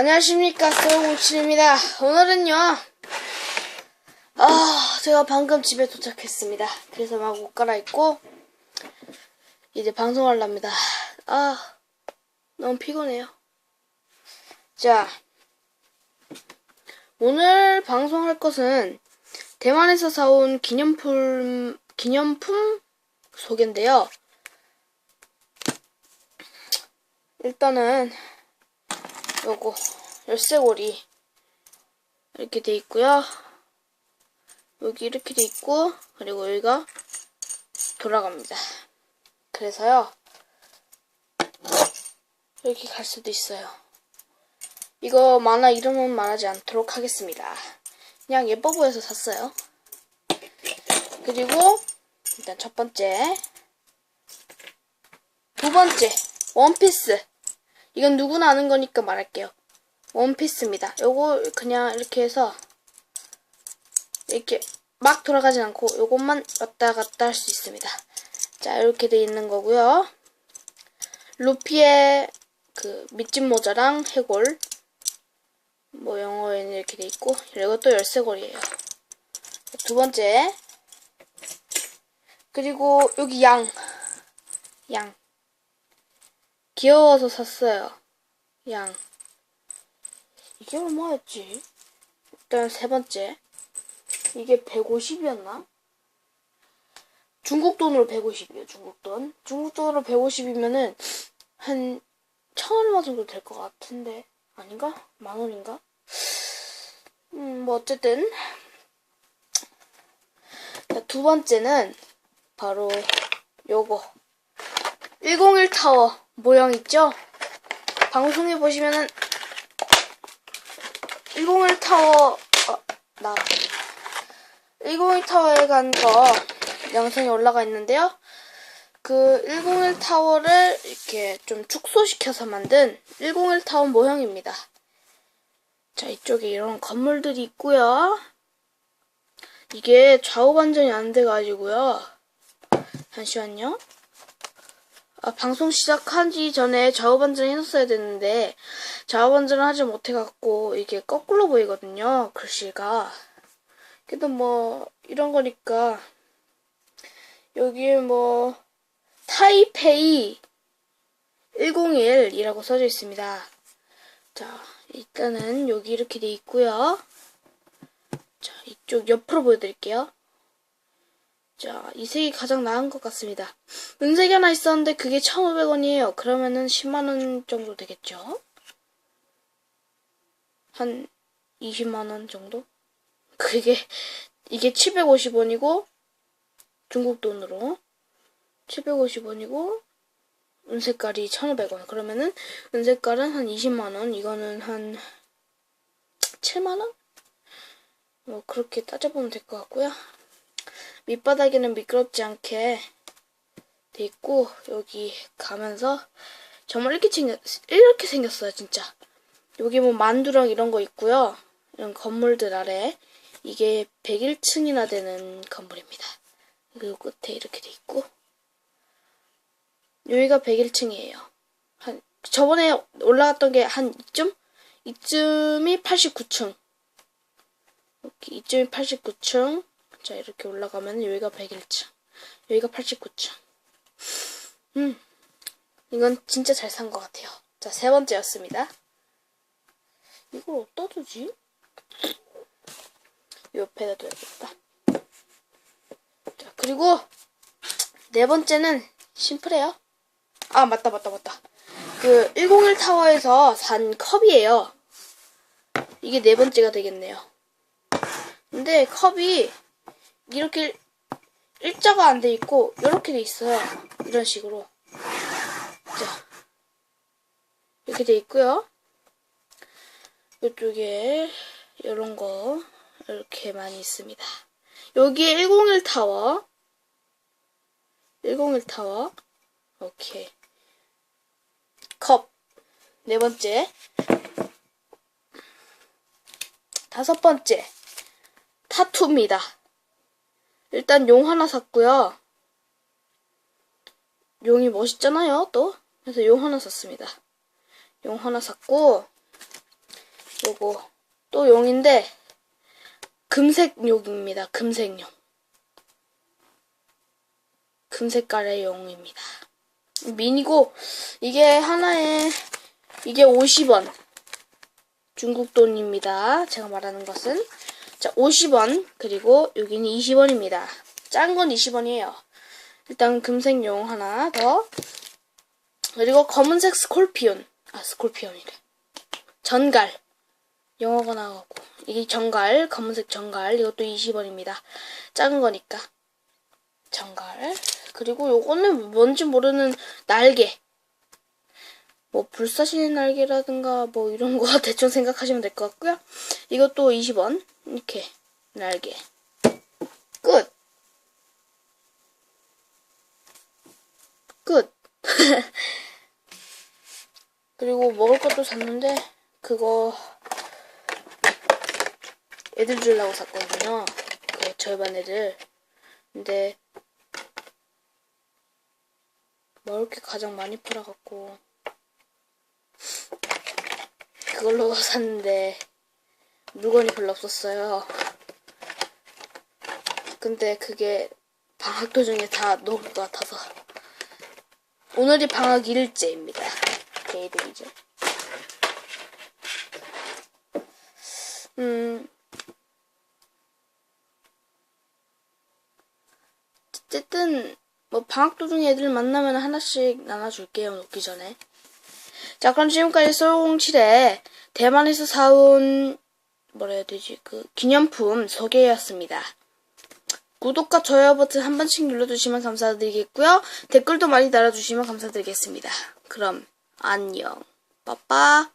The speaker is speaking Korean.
안녕하십니까 소영공칠입니다. 오늘은요 아 제가 방금 집에 도착했습니다. 그래서 막 옷 갈아입고 이제 방송하려 합니다. 아 너무 피곤해요. 자 오늘 방송할 것은 대만에서 사온 기념품 기념품 소개인데요. 일단은 요거 열쇠고리 이렇게 돼 있고요. 여기 이렇게 돼 있고 그리고 여기가 돌아갑니다. 그래서요 이렇게 갈 수도 있어요. 이거 만화 이름은 말하지 않도록 하겠습니다. 그냥 예뻐 보여서 샀어요. 그리고 일단 첫 번째 두 번째 원피스 이건 누구나 아는 거니까 말할게요. 원피스입니다. 요거 그냥 이렇게 해서 이렇게 막 돌아가진 않고 요것만 왔다 갔다 할 수 있습니다. 자 이렇게 돼 있는 거고요. 루피의 그 밑집 모자랑 해골 뭐 영어에는 이렇게 돼 있고 이것도 열쇠고리예요. 두 번째 그리고 여기 양 양. 귀여워서 샀어요. 양. 이게 얼마였지? 일단 세 번째. 이게 150이었나? 중국 돈으로 150이에요, 중국 돈. 중국 돈으로 150이면은 한, 천 얼마 정도 될 것 같은데. 아닌가? 만 원인가? 음, 뭐, 어쨌든. 자, 두 번째는 바로 요거. 101 타워 모형 있죠? 방송에 보시면은 101 타워 어, 나 101 타워에 간 거 영상이 올라가 있는데요. 그 101 타워를 이렇게 좀 축소시켜서 만든 101 타워 모형입니다. 자, 이쪽에 이런 건물들이 있고요. 이게 좌우 반전이 안 돼가지고요. 잠시만요. 아, 방송 시작하기 전에 좌우 반전 해놨어야 됐는데 좌우 반전을 하지 못해갖고 이게 거꾸로 보이거든요 글씨가. 그래도 뭐 이런 거니까 여기 뭐 타이페이 101이라고 써져 있습니다. 자 일단은 여기 이렇게 돼 있고요. 자 이쪽 옆으로 보여드릴게요 자, 이 색이 가장 나은 것 같습니다. 은색이 하나 있었는데 그게 1,500원이에요. 그러면은 10만원 정도 되겠죠? 한 20만원 정도? 그게, 이게 750원이고, 중국 돈으로 750원이고, 은색깔이 1,500원. 그러면은 은색깔은 한 20만원, 이거는 한 7만원? 뭐 그렇게 따져보면 될 것 같고요. 밑바닥에는 미끄럽지 않게 돼 있고 여기 가면서 정말 이렇게 생겼 이렇게 생겼어요 진짜. 여기 뭐 만두랑 이런 거 있고요. 이런 건물들 아래 이게 101층이나 되는 건물입니다. 그리고 끝에 이렇게 돼 있고 여기가 101층이에요. 한 저번에 올라갔던 게 한 이쯤? 이쯤이 89층. 이렇게 이쯤이 89층 자, 이렇게 올라가면 여기가 101층. 여기가 89층. 음. 이건 진짜 잘 산 것 같아요. 자, 세 번째였습니다. 이걸 어디다 두지? 옆에다 둬야겠다. 자, 그리고 네 번째는 심플해요. 아, 맞다, 맞다, 맞다. 그, 101 타워에서 산 컵이에요. 이게 네 번째가 되겠네요. 근데 컵이 이렇게 일자가 안 돼 있고 이렇게 돼 있어요. 이런 식으로. 자, 이렇게 돼 있고요. 이쪽에 이런 거 이렇게 많이 있습니다. 여기에 101 타워, 101 타워, 오케이. 컵, 네 번째. 다섯 번째, 타투입니다. 일단 용 하나 샀고요. 용이 멋있잖아요, 또. 그래서 용 하나 샀습니다. 용 하나 샀고, 요거 또 용인데 금색 용입니다. 금색 용. 금색깔의 용입니다. 미니고 이게 하나에 이게 50원. 중국 돈입니다. 제가 말하는 것은 자 50원 그리고 여기는 20원입니다. 짠 건 20원이에요. 일단 금색 용 하나 더 그리고 검은색 스콜피온 아 스콜피온이래. 전갈 영어가 나와갖고 이게 전갈 검은색 전갈 이것도 20원입니다. 작은 거니까 전갈 그리고 요거는 뭔지 모르는 날개 뭐 불사신의 날개라든가 뭐 이런 거 대충 생각하시면 될 것 같고요. 이것도 20원 이렇게 날개 끝 끝. 그리고 먹을 것도 샀는데 그거 애들 주려고 샀거든요. 그 절반 애들. 근데 먹을 게 가장 많이 팔아갖고 그걸로 샀는데 물건이 별로 없었어요. 근데 그게 방학 도중에 다 녹을 것 같아서 오늘이 방학 일째입니다. 개이득이죠. 음, 어쨌든 뭐 방학 도중 애들 만나면 하나씩 나눠줄게요. 녹기 전에. 자, 그럼 지금까지 솔07의 대만에서 사온 뭐라 해야 되지? 그 기념품 소개였습니다. 구독과 좋아요 버튼 한 번씩 눌러주시면 감사드리겠고요. 댓글도 많이 달아주시면 감사드리겠습니다. 그럼 안녕. 빠빠.